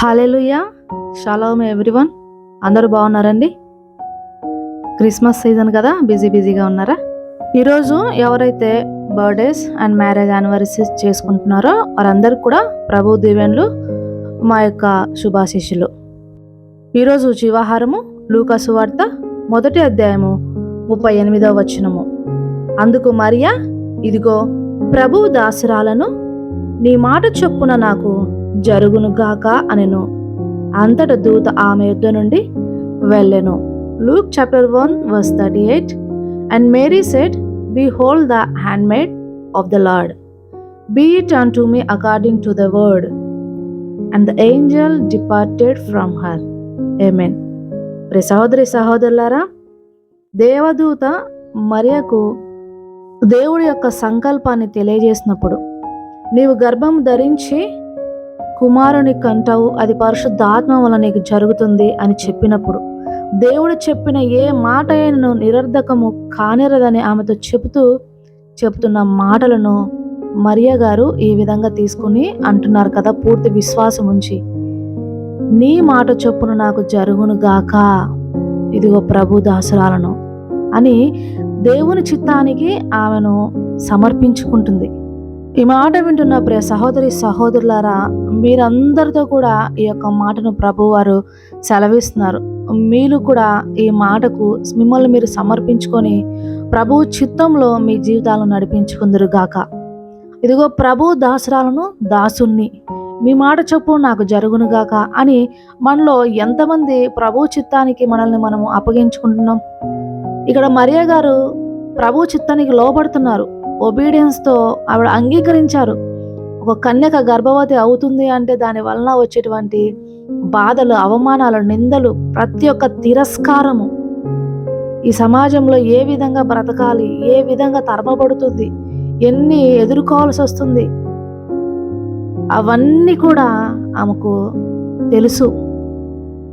Hallelujah. Shalom everyone. అందరూ బాగున్నారండి? Christmas season కదా బిజీ బిజీగా ఉన్నారా? ఈరోజు ఎవరైతే బర్త్డేస్ అండ్ మ్యారేజ్ యానివర్సరీస్ చేసుకుంటున్నారో వారందరికీ కూడా ప్రభు దీవెన్లు మా యొక్క శుభాశిష్యులు ఈరోజు జీవాహారము లూకసు వార్త మొదటి అధ్యాయము ముప్పై ఎనిమిదవ వచనము. అందుకు మరియా ఇదిగో ప్రభు దాసురాలను నీ మాట చొప్పున నాకు జరుగునుగాక అనెను. అంతట దూత ఆమె యుద్ధ నుండి వెళ్ళెను. Luke chapter one verse thirty eight. And Mary said behold the handmaid of the Lord. Be it unto me according to the word. And the angel departed from her. Amen ప్రి సహోదరి సహోదరులారా దేవదూత మరియకు దేవుడి యొక్క సంకల్పాన్ని తెలియజేసినప్పుడు నీవు గర్భం ధరించి కుమారుని కంటావు అది పరిశుద్ధాత్మ వల్ల నీకు జరుగుతుంది అని చెప్పినప్పుడు దేవుడు చెప్పిన ఏ మాట అయినను నిరర్ధకము కానిరదని ఆమెతో చెబుతూ చెప్తున్న మాటలను మరియ గారు ఈ విధంగా తీసుకుని అంటున్నారు కదా పూర్తి విశ్వాసం ఉంచి. నీ మాట చొప్పున నాకు జరుగును గాక ఇదిగో ప్రభు దాసురాలను అని దేవుని చిత్తానికి ఆమెను సమర్పించుకుంటుంది. ఈ మాట వింటున్న ప్రియ సహోదరి సహోదరులారా మీరందరితో కూడా ఈ యొక్క మాటను ప్రభువారు సెలవిస్తున్నారు. మీరు కూడా ఈ మాటకు మిమ్మల్ని మీరు సమర్పించుకొని ప్రభు చిత్తంలో మీ జీవితాలను నడిపించుకుందరు గాక ఇదిగో ప్రభు దాసురాలను దాసుణ్ణి మీ మాట చొప్పు నాకు జరుగునుగాక అని మనలో ఎంతమంది ప్రభు చిత్తానికి మనల్ని మనము అప్పగించుకుంటున్నాం. ఇక్కడ మరియా గారు ప్రభు చిత్తానికి లోపడుతున్నారు ఒబీడియన్స్తో ఆవిడ అంగీకరించారు. ఒక కన్యక గర్భవతి అవుతుంది అంటే దాని వలన వచ్చేటువంటి బాధలు అవమానాలు నిందలు ప్రతి ఒక్క తిరస్కారము. ఈ సమాజంలో ఏ విధంగా బ్రతకాలి ఏ విధంగా తరమబడుతుంది ఎన్ని ఎదుర్కోవాల్సి వస్తుంది అవన్నీ కూడా ఆమెకు తెలుసు.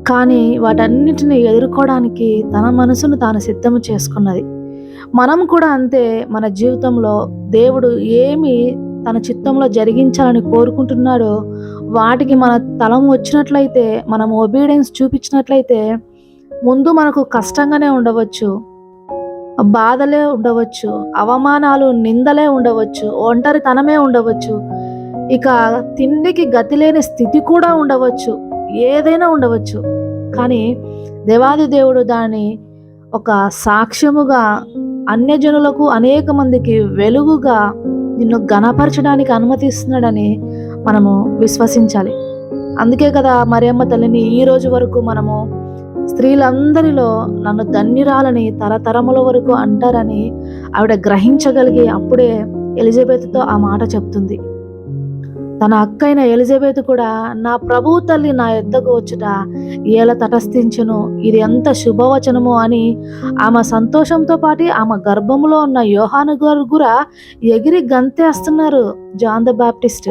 కానీ వాటన్నిటిని ఎదుర్కోవడానికి తన మనసును తాను సిద్ధం చేసుకున్నది. మనం కూడా అంతే మన జీవితంలో దేవుడు ఏమి తన చిత్తంలో జరిగించాలని కోరుకుంటున్నాడో వాటికి మన తలం వచ్చినట్లయితే మనం ఒబీడియన్స్ చూపించినట్లయితే ముందు మనకు కష్టంగానే ఉండవచ్చు బాధలే ఉండవచ్చు అవమానాలు నిందలే ఉండవచ్చు ఒంటరితనమే ఉండవచ్చు ఇక తిండికి గతి లేని స్థితి కూడా ఉండవచ్చు ఏదైనా ఉండవచ్చు. కానీ దేవాది దేవుడు దాన్ని ఒక సాక్ష్యముగా అన్యజనులకు అనేక మందికి వెలుగుగా నిన్ను గణపరచడానికి అనుమతిస్తున్నాడని మనము విశ్వసించాలి. అందుకే కదా మరియమ్మ తల్లిని ఈ రోజు వరకు మనము స్త్రీలందరిలో నన్ను ధన్యురాలని తరతరముల వరకు అంటారని ఆవిడ గ్రహించగలిగి అప్పుడే ఎలిజబెత్తో ఆ మాట చెప్తుంది. తన అక్కైన ఎలిజబెత్ కూడా నా ప్రభు తల్లి నా ఎద్దకు వచ్చుట ఏల తటస్థించును? ఇది ఎంత శుభవచనము? అని ఆమె సంతోషంతో పాటు ఆమె గర్భంలో ఉన్న యోహాను గారు కూడా ఎగిరి గంతేస్తున్నారు జాన్ ద బాప్టిస్ట్.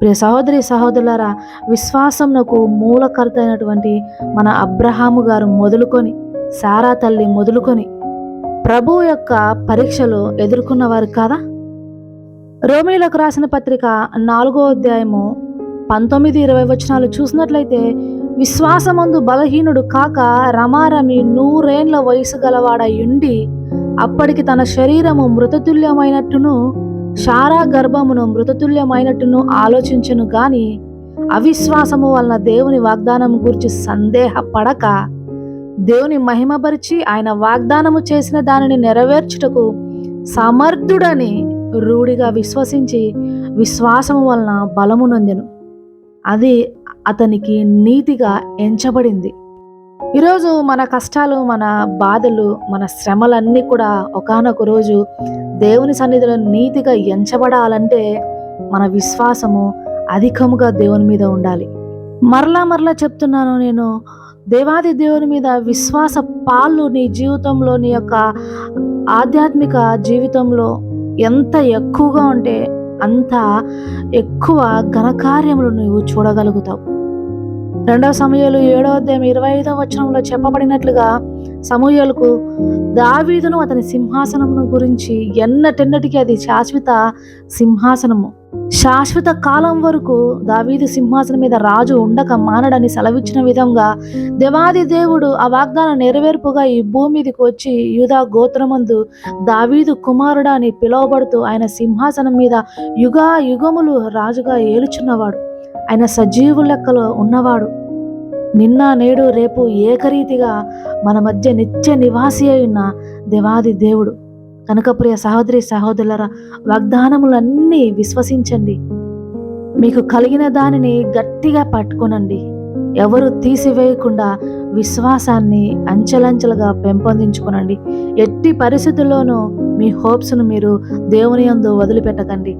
ప్రియ సహోదరి సహోదరులారా విశ్వాసంకు మూలకర్త అయినటువంటి మన అబ్రహాము గారు మొదలుకొని సారా తల్లి మొదలుకొని ప్రభు యొక్క పరీక్షలు ఎదుర్కొన్నవారు కాదా? రోమిలకు రాసిన పత్రిక నాలుగో అధ్యాయము పంతొమ్మిది ఇరవై వచనాలు చూసినట్లయితే విశ్వాసమందు బలహీనుడు కాక రమారమి నూరేండ్ల వయసు గలవాడయుండి అప్పటికి తన శరీరము మృతతుల్యమైనట్టును శారా గర్భమును మృతతుల్యమైనట్టును ఆలోచించను గాని అవిశ్వాసము వలన దేవుని వాగ్దానం గురించి సందేహపడక దేవుని మహిమపరిచి ఆయన వాగ్దానము చేసిన దానిని నెరవేర్చుటకు సమర్థుడని రూఢిగా విశ్వసించి విశ్వాసము వలన బలము నొందెను. అది అతనికి నీతిగా ఎంచబడింది. ఈరోజు మన కష్టాలు మన బాధలు మన శ్రమలన్నీ కూడా ఒకనొక రోజు దేవుని సన్నిధిలో నీతిగా ఎంచబడాలంటే మన విశ్వాసము అధికముగా దేవుని మీద ఉండాలి. మరలా మరలా చెప్తున్నాను నేను దేవాది దేవుని మీద విశ్వాస పాలు నీ జీవితంలో నీ యొక్క ఆధ్యాత్మిక జీవితంలో ఎంత ఎక్కువగా ఉంటే అంత ఎక్కువ ఘనకార్యములు నువ్వు చూడగలుగుతావు. రెండవ సమయాలు ఏడవ అధ్యాయం ఇరవై ఐదవ వచనంలో చెప్పబడినట్లుగా సమూహలకు దావీదును అతని సింహాసనమును గురించి ఎన్నటెన్నటికీ అది శాశ్వత సింహాసనము. శాశ్వత కాలం వరకు దావీదు సింహాసనం మీద రాజు ఉండక మానడని సెలవిచ్చిన విధంగా దేవాది దేవుడు ఆ వాగ్దానం నెరవేర్పుగా ఈ భూమి మీదకి వచ్చి యూదా గోత్రమందు దావీదు కుమారుడా అని పిలువబడుతూ ఆయన సింహాసనం మీద యుగా యుగములు రాజుగా ఏలుచున్నవాడు. ఆయన సజీవు లెక్కలో ఉన్నవాడు. నిన్న నేడు రేపు ఏకరీతిగా మన మధ్య నిత్య నివాసి అయిన దేవాది దేవుడు. కనుక ప్రియ సహోదరి సహోదరులరా వాగ్దానములన్నీ విశ్వసించండి. మీకు కలిగిన దానిని గట్టిగా పట్టుకొనండి. ఎవరు తీసివేయకుండా విశ్వాసాన్ని అంచెలంచెలుగా పెంపొందించుకునండి. ఎట్టి పరిస్థితుల్లోనూ మీ హోప్స్ను మీరు దేవుని యందు వదిలిపెట్టకండి.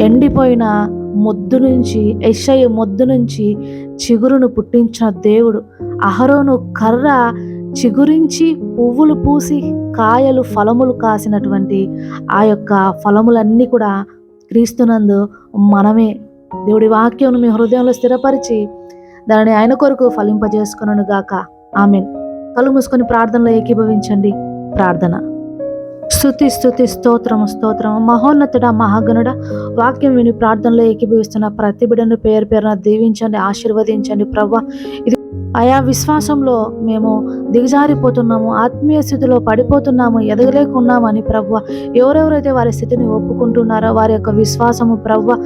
ఎండిపోయిన మొద్దు నుంచి ఎషయ్య మొద్దు నుంచి చిగురును పుట్టించిన దేవుడు అహరోను కర్ర చిగురించి పువ్వులు పూసి కాయలు ఫలములు కాసినటువంటి ఆ యొక్క ఫలములన్నీ కూడా క్రీస్తునందు మనమే. దేవుడి వాక్యం మీ హృదయంలో స్థిరపరిచి దానిని ఆయన కొరకు ఫలింపజేసుకున్నాను గాక. ఆమెన్. కళ్ళు మూసుకొని ప్రార్థనలో ఏకీభవించండి. ప్రార్థన. స్థుతి స్థుతి స్తోత్రము స్తోత్రము. మహోన్నతుడ మహాగణుడ వాక్యం విని ప్రార్థనలో ఏకీభవిస్తున్న ప్రతి పేరు పేరున దీవించండి ఆశీర్వదించండి. ప్రవ్వ ఇది ఆయా విశ్వాసంలో మేము దిగజారిపోతున్నాము ఆత్మీయ స్థితిలో పడిపోతున్నాము ఎదగలేకున్నామని ప్రవ్వ. ఎవరెవరైతే వారి స్థితిని ఒప్పుకుంటున్నారో వారి యొక్క విశ్వాసము ప్రవ్వ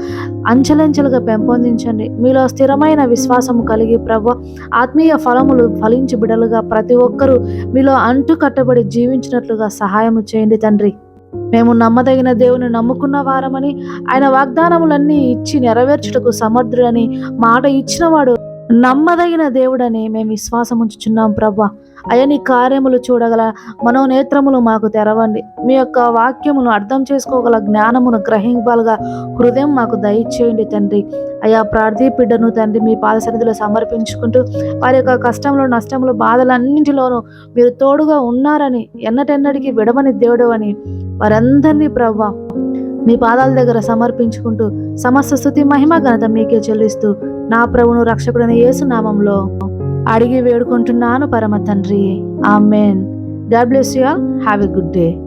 అంచెలంచెలుగా పెంపొందించండి. మీలో స్థిరమైన విశ్వాసము కలిగి ప్రవ్వ ఆత్మీయ ఫలములు ఫలించి బిడలుగా ప్రతి ఒక్కరూ మీలో అంటు కట్టబడి జీవించినట్లుగా సహాయము చేయండి తండ్రి. మేము నమ్మదగిన దేవుని నమ్ముకున్న వారమని ఆయన వాగ్దానములన్నీ ఇచ్చి నెరవేర్చుటకు సమర్థుడని మాట ఇచ్చినవాడు నమ్మదగిన దేవుడని మేము విశ్వాసం ఉంచుచున్నాం ప్రభా. అయని నీ కార్యములు చూడగల మనోనేత్రములు మాకు తెరవండి. మీ యొక్క వాక్యమును అర్థం చేసుకోగల జ్ఞానమును గ్రహింపగల హృదయం మాకు దయచేయండి తండ్రి. అయ్యా ప్రార్థీ బిడ్డను తండ్రి మీ పాద సన్నిధిలో సమర్పించుకుంటూ వారి యొక్క కష్టంలో నష్టములు బాధలన్నింటిలోనూ మీరు తోడుగా ఉన్నారని ఎన్నటెన్నటికీ విడవని దేవుడు అని వారందరినీ ప్రభా మీ పాదాల దగ్గర సమర్పించుకుంటూ సమస్త స్థుతి మహిమ ఘనత మీకే చెల్లిస్తూ నా ప్రభును రక్షకుడైన యేసు నామంలో అడిగి వేడుకుంటున్నాను పరమ తండ్రి. Amen. God bless you all. Have a good day.